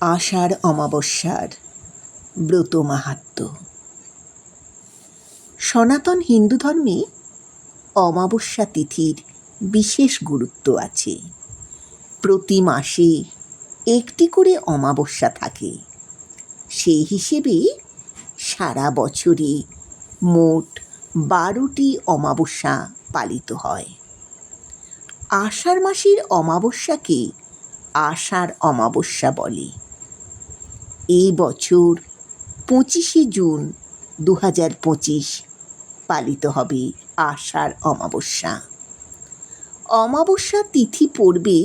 আষাঢ় অমাবস্যার ব্রত মাহাত্ম্য। সনাতন হিন্দু ধর্মে অমাবস্যা তিথির বিশেষ গুরুত্ব আছে। প্রতি মাসে একটি করে অমাবস্যা থাকে। সেই হিসেবে সারা বছরে মোট বারোটি অমাবস্যা পালিত হয়। আষাঢ় মাসের অমাবস্যাকে আষাঢ় অমাবস্যা বলে। এই বছর পঁচিশে জুন দু হাজার পঁচিশ পালিত হবে আষাঢ় অমাবস্যা। অমাবস্যা তিথি পড়বে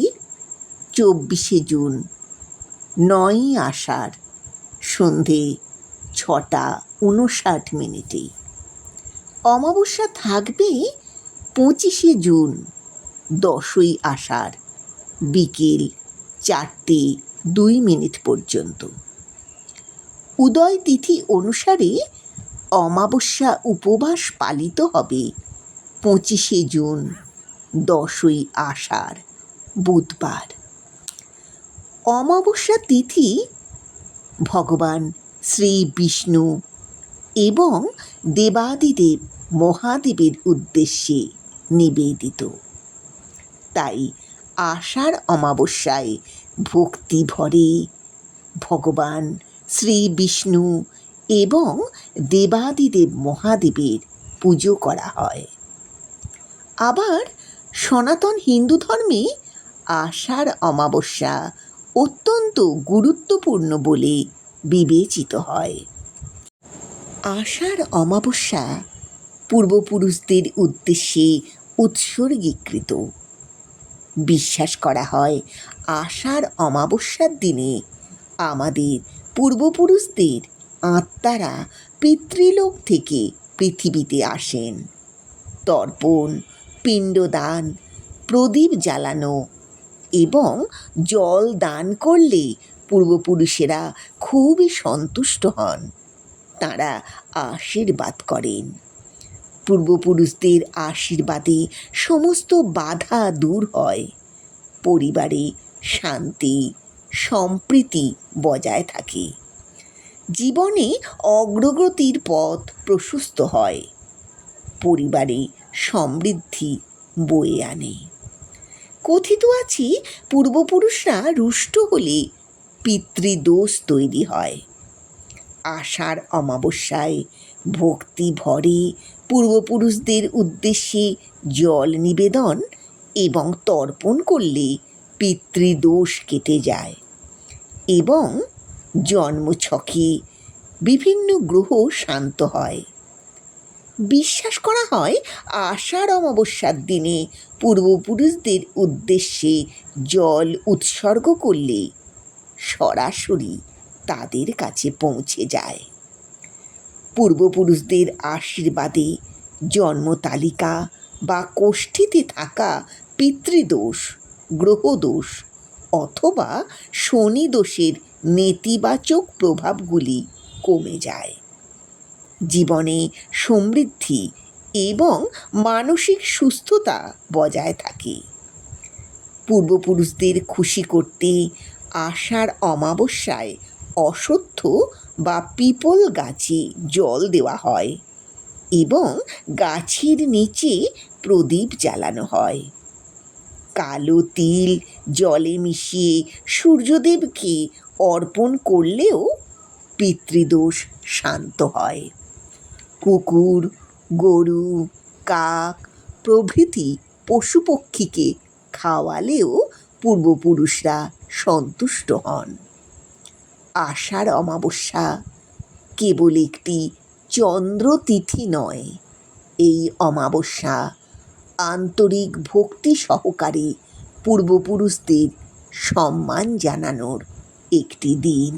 চব্বিশে জুন, নয়ই আষাঢ়, সন্ধে ছটা উনষাট মিনিটে। অমাবস্যা থাকবে পঁচিশে জুন, দশই আষাঢ়, বিকেল চারটে দুই মিনিট পর্যন্ত। উদয় তিথি অনুসারে অমাবস্যা উপবাস পালিত হবে। পঁচিশে জুন, দশই আষাঢ়, বুধবার। অমাবস্যা তিথি ভগবান শ্রী বিষ্ণু এবং দেবাদিদেব মহাদেবের উদ্দেশ্যে নিবেদিত। তাই আষাঢ় অমাবস্যায় ভক্তি ভরে ভগবান শ্রী বিষ্ণু এবং দেবাদিদেব মহাদেবের পুজো করা হয়। আবার সনাতন হিন্দু ধর্মে আষাঢ় অমাবস্যা অত্যন্ত গুরুত্বপূর্ণ বলে বিবেচিত হয়। আষাঢ় অমাবস্যা পূর্বপুরুষদের উদ্দেশ্যে উৎসর্গীকৃত। বিশ্বাস করা হয়, আষাঢ় অমাবস্যার দিনে আমাদের পূর্বপুরুষদের আত্মারা পিতৃলোক থেকে পৃথিবীতে আসেন। তর্পণ, পিণ্ডদান, প্রদীপ জ্বালানো এবং জল দান করলে পূর্বপুরুষেরা খুবই সন্তুষ্ট হন। তাঁরা আশীর্বাদ করেন। পূর্বপুরুষদের আশীর্বাদে সমস্ত বাধা দূর হয়। পরিবারে শান্তি সম্প্রীতি বজায় থাকে। জীবনে অগ্রগতির পথ প্রশস্ত হয়। পরিবারে সমৃদ্ধি বয়ে আনে। কথিত আছে, পূর্বপুরুষরা রুষ্ট হলে পিতৃদোষ তৈরি হয়। আষাঢ় অমাবস্যায় ভক্তি ভরে পূর্বপুরুষদের উদ্দেশ্যে জল নিবেদন এবং তর্পণ করলে পিতৃদোষ কেটে যায়। এবং জন্মছকে বিভিন্ন গ্রহ শান্ত হয়। বিশ্বাস করা হয়, আষাঢ় অমাবস্যার দিনে পূর্বপুরুষদের উদ্দেশ্যে জল উৎসর্গ করলে সরাসরি তাদের কাছে পৌঁছে যায়। পূর্বপুরুষদের আশীর্বাদে জন্ম তালিকা বা কোষ্ঠীতে থাকা পিতৃদোষ, গ্রহদোষ অথবা শনি দোষের নেতিবাচক প্রভাবগুলি কমে যায়। জীবনে সমৃদ্ধি এবং মানসিক সুস্থতা বজায় থাকে। পূর্বপুরুষদের খুশি করতে আষাঢ় অমাবস্যায় অশ্বত্থ বা পিপল গাছে জল দেওয়া হয় এবং গাছের নিচে প্রদীপ জ্বালানো হয়। কালো তিল জলে মিশিয়ে সূর্যদেবকে অর্পণ করলেও পিতৃদোষ শান্ত হয়। কুকুর, গরু, কাক প্রভৃতি পশু পক্ষীকে খাওয়ালেও পূর্বপুরুষরা সন্তুষ্ট হন। আষাঢ় অমাবস্যা কেবল একটি চন্দ্রতিথি নয়, এই অমাবস্যা আন্তরিক ভক্তি সহকারে পূর্বপুরুষদের সম্মান জানানোর একটি দিন।